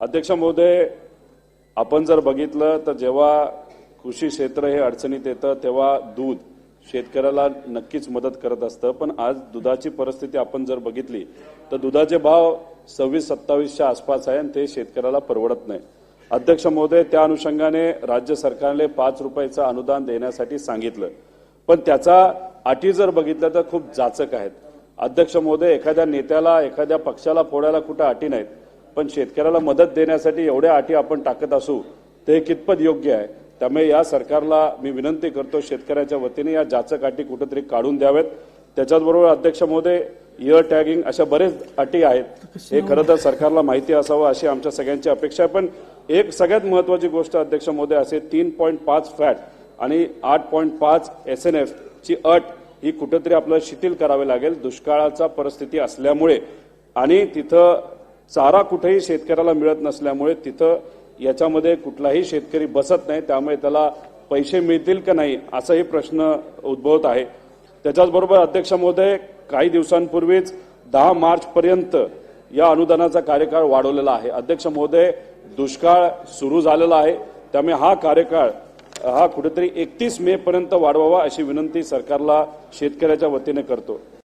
अध्यक्ष महोदय आपण जर बघितलं तर जेव्हा कृषी क्षेत्र हे अडचणीत येतं तेव्हा दूध शेतकऱ्याला नक्कीच मदत करत असतं. पण आज दुधाची परिस्थिती आपण जर बघितली तर दुधाचे भाव सव्वीस सत्तावीसच्या आसपास आहे आणि ते शेतकऱ्याला परवडत नाही. अध्यक्ष महोदय त्या अनुषंगाने राज्य सरकारने पाच रुपयाचं अनुदान देण्यासाठी सांगितलं. पण त्याचा अटी जर बघितल्या तर खूप जाचक आहेत. अध्यक्ष महोदय एखाद्या नेत्याला एखाद्या पक्षाला फोडायला कुठं अटी नाहीत. पण शेतकऱ्याला मदत देण्यासाठी एवढ्या अटी आपण टाकत असू ते कितपत योग्य आहे? त्यामुळे या सरकारला मी विनंती करतो शेतकऱ्याच्या वतीने या जाचक अटी कुठेतरी काढून द्याव्यात. त्याच्याचबरोबर अध्यक्ष महोदय इयर टॅगिंग अशा बरेच अटी आहेत. हे खरं तर सरकारला माहिती असावं अशी आमच्या सगळ्यांची अपेक्षा आहे. पण एक सगळ्यात महत्वाची गोष्ट अध्यक्ष महोदय असे तीन पॉईंट पाच फॅट आणि आठ पॉईंट पाच एस एन एफ ची अट ही कुठेतरी आपल्याला शिथिल करावी लागेल. दुष्काळाचा परिस्थिती असल्यामुळे. आणि तिथं चारा कुठेही शेतकऱ्याला मिळत नसल्यामुळे तिथं याच्यामध्ये कुठलाही शेतकरी बसत नाही त्यामुळे त्याला पैसे मिळतील का नाही असाही प्रश्न उद्भवत आहे. त्याच्याचबरोबर अध्यक्ष महोदय काही दिवसांपूर्वीच दहा मार्च पर्यंत या अनुदानाचा कार्यकाळ वाढवलेला आहे. अध्यक्ष महोदय दुष्काळ सुरू झालेला आहे त्यामुळे हा कार्यकाळ हा कुठेतरी एकतीस मे पर्यंत वाढवावा अशी विनंती सरकारला शेतकऱ्याच्या वतीने करतो.